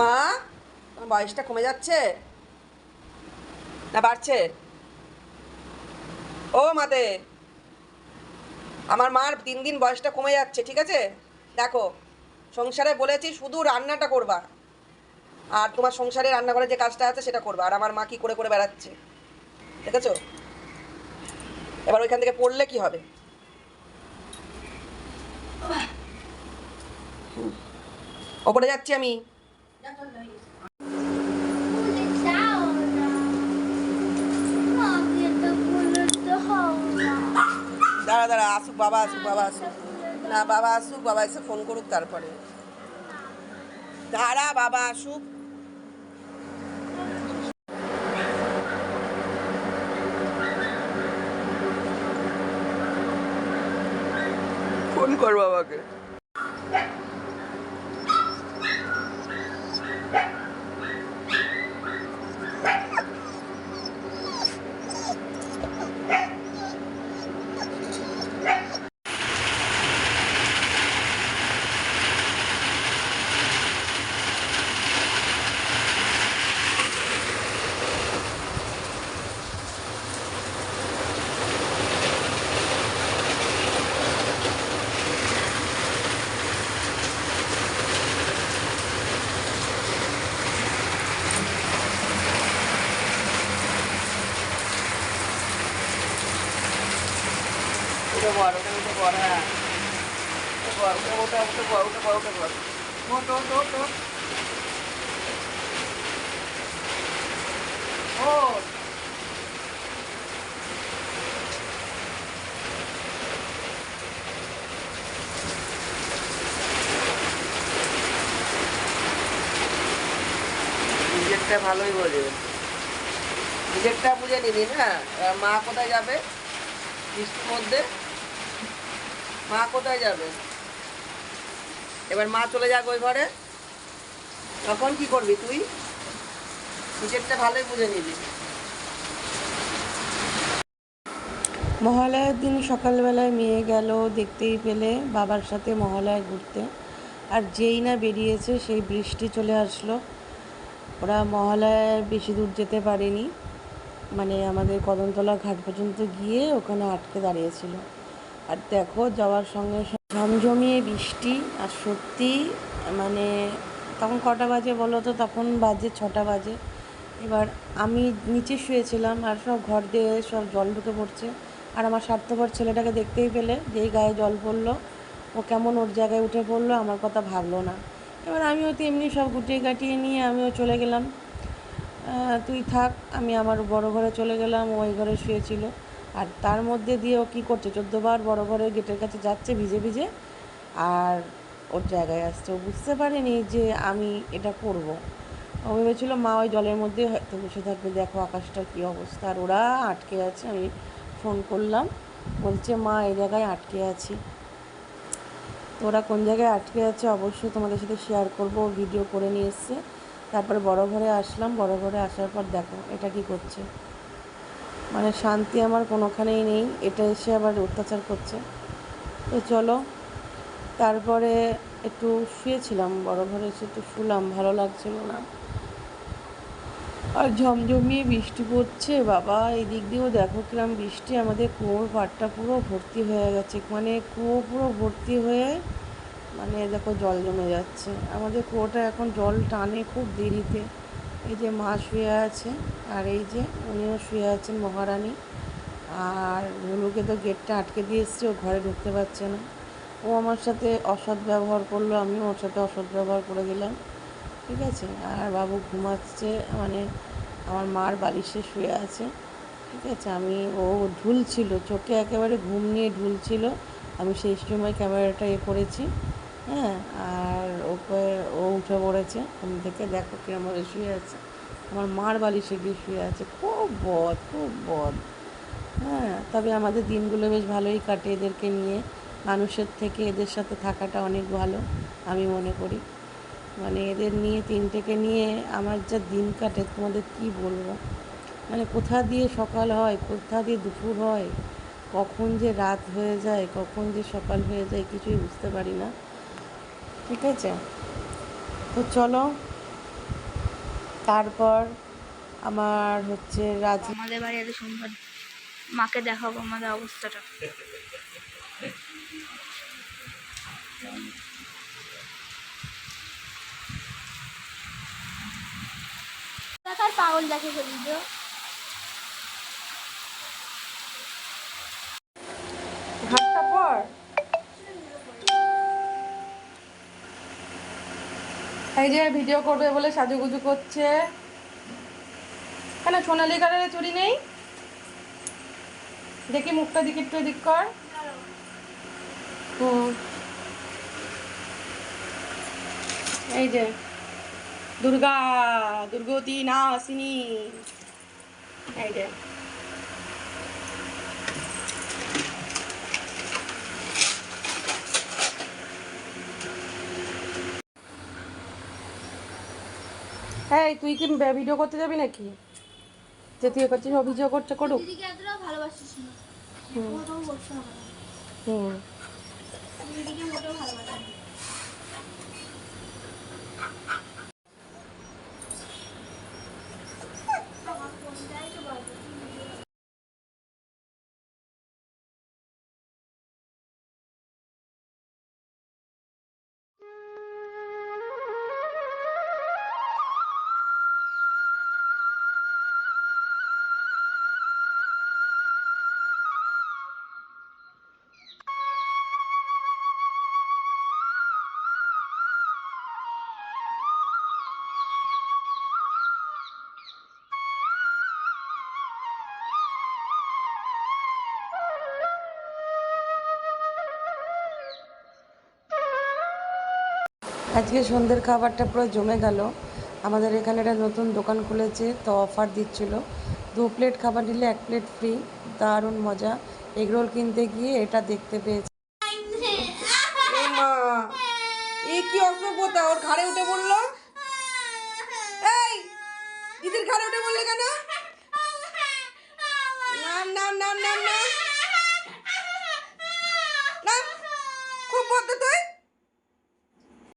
মা তোমার বয়সটা কমে যাচ্ছে? না বাড়ছে। ও মাতে আমার মার দিন দিন বয়সটা কমে যাচ্ছে ঠিক আছে? দেখো সংসারে বলেছি শুধু রান্নাটা করবা। আর তোমার সংসারে রান্নাঘরে যে কাজটা আছে সেটা করবা। আর আমার মা কি করে করে বেড়াচ্ছে? দেখেছ? এবার ওইখান থেকে পড়লে কি হবে। ওপরে যাচ্ছি আমি। দাঁড়া দাঁড়া, আসুক, বাবা আসুক বাবা আসুক। না, বাবা আসুক, বাবা এসে ফোন করুক তারপরে। দাঁড়া, বাবা আসুক। ফোন কর বাবাকে। উঠে পড় ওখানে উঠে পড় হ্যাঁ। উঠে পড় উঠে উঠে উঠে পড় উঠে পড় উঠে পড় ওঠ ওঠ ওঠ ওঠ ভালোই বোঝে। নিজেরটা বুঝে নিবি না মা কোথায় যাবে? বৃষ্টির মধ্যে? মা কোথায় যাবে? এবার মা চলে যাক ওই ঘরে। তখন কি করবি তুই? নিজেরটা ভালোই বুঝে নিবি। মহালয়ার দিন সকালবেলায় মেয়ে গেল দেখতেই পেলে বাবার সাথে মহালয়া ঘুরতে। আর যেই না বেরিয়েছে সেই বৃষ্টি চলে আসলো। ওরা মহালয়ায় বেশি দূর যেতে পারেনি। মানে আমাদের কদমতলা ঘাট পর্যন্ত গিয়ে ওখানে আটকে দাঁড়িয়েছিল। আর দেখো যাওয়ার সঙ্গে ঝমঝমিয়ে বৃষ্টি, আর সত্যি মানে তখন কটা বাজে বলো তো? তখন বাজে ছটা বাজে। এবার আমি নিচে শুয়েছিলাম, আর সব ঘর দিয়ে সব জল ঢুকে পড়ছে। আর আমার স্বার্থপর ছেলেটাকে দেখতেই পেলে যেই গায়ে জল পড়ল। ও কেমন ওর জায়গায় উঠে পড়ল, আমার কথা ভাবলো না। এবার আমিও তো এমনি সব গুটিয়ে কাটিয়ে নিয়ে আমিও চলে গেলাম। তুই থাক, আমি আমার বড় ঘরে চলে গেলাম ওই ঘরে শুয়েছিল। আর তার মধ্যে দিয়ে ও কী করছে? চোদ্দোবার বড় ঘরের গেটের কাছে যাচ্ছে ভিজে ভিজে আর ওর জায়গায় আসছে। ও বুঝতে পারেনি যে আমি এটা করব। ও ভেবেছিল, মা, ওই জলের মধ্যে হয়তো বসে থাকবে। দেখো আকাশটার কী অবস্থা। আর ওরা আটকে আছে। আমি ফোন করলাম। বলছে, মা, এই জায়গায় আটকে আছি। তো ওরা কোন জায়গায় আটকে আছে অবশ্যই তোমাদের সাথে শেয়ার করব। ভিডিও করে নিয়ে এসছে। তারপরে বড় ঘরে আসলাম। বড় ঘরে আসার পর দেখো, এটা কি করছে? মানে শান্তি আমার কোনোখানেই নেই, এটা এসে আবার অত্যাচার করছে। তো চলো, তারপরে একটু শুয়েছিলাম, বড় ঘরে এসে একটু শুলাম, ভালো লাগছিল না। আর ঝমঝমিয়ে বৃষ্টি পড়ছে, বাবা এই দিক দিয়েও দেখো কিরম বৃষ্টি, আমাদের কুয়োর পাড়টা পুরো ভর্তি হয়ে গেছে মানে কুয়ো পুরো ভর্তি হয়ে মানে দেখো জল জমে যাচ্ছে। আমাদের কুয়োটা এখন জল টানে খুব দেরিতে। এই যে মা শুয়ে আছে, আর এই যে উনিও শুয়ে আছেন মহারানী। আর ভুলুকে তো গেটটা আটকে দিয়ে এসছে, ও ঘরে ঢুকতে পারছে না। ও আমার সাথে অসৎ ব্যবহার করল, আমিও ওর সাথে অসৎ ব্যবহার করে দিলাম। ঠিক আছে? আর বাবু ঘুমাচ্ছে মানে আমার মার বালিশে শুয়ে আছে। ঠিক আছে? আমি, ও ঢুলছিল, চোখে একেবারে ঘুম নিয়ে ঢুলছিল। আমি সেই সময় ক্যামেরাটা এ করেছি হ্যাঁ? আর ওকে, ও উঠে পড়েছে। ঘুম থেকে দেখো কিরমভাবে শুয়ে আছে। আমার মার বালিশে গিয়ে শুয়ে আছে। খুব বদ খুব বদ। হ্যাঁ তবে আমাদের দিনগুলো বেশ ভালোই কাটে এদেরকে নিয়ে। মানুষের থেকে এদের সাথে থাকাটা অনেক ভালো, আমি মনে করি। মানে এদের নিয়ে, তিনটেকে নিয়ে আমার যা দিন কাটে, তোমাদের কি বলব? মানে কোথা দিয়ে সকাল হয়, কোথা দিয়ে দুপুর হয়, কখন যে রাত হয়ে যায়, কখন যে সকাল হয়ে যায়, কিছুই বুঝতে পারি না। ঠিক আছে? তো চলো তারপর আমার হচ্ছে রাজ আমাদের বাড়ি এত সুন্দর মাকে দেখাবো আমাদের অবস্থাটা। দেখার পাগল দেখে ফেলছো হাতটা পর এই যে ভিডিও করবে বলে সাজুগুজু করছে। কেন সোনালি কালারের চুড়ি নেই? দেখি মুখটা দিকে একটু দিক কর। এই যে দুর্গা, দুর্গতি না আসিনি এই যে। এই তুই কি ভিডিও করতে যাবি নাকি? যে তুই করছিস অভিযোগ করছে করুক। হুম। মোটেও আজকে সন্ধ্যের খাবারটা পুরো জমে গেল। আমাদের এখানে একটা নতুন দোকান খুলেছে, তো অফার দিচ্ছিল। দু প্লেট খাবার নিলে এক প্লেট ফ্রি দারুণ মজা। এগরোল কিনতে গিয়ে এটা দেখতে পেয়েছি। মা কি ওর ঘাড়ে উঠে পড়ল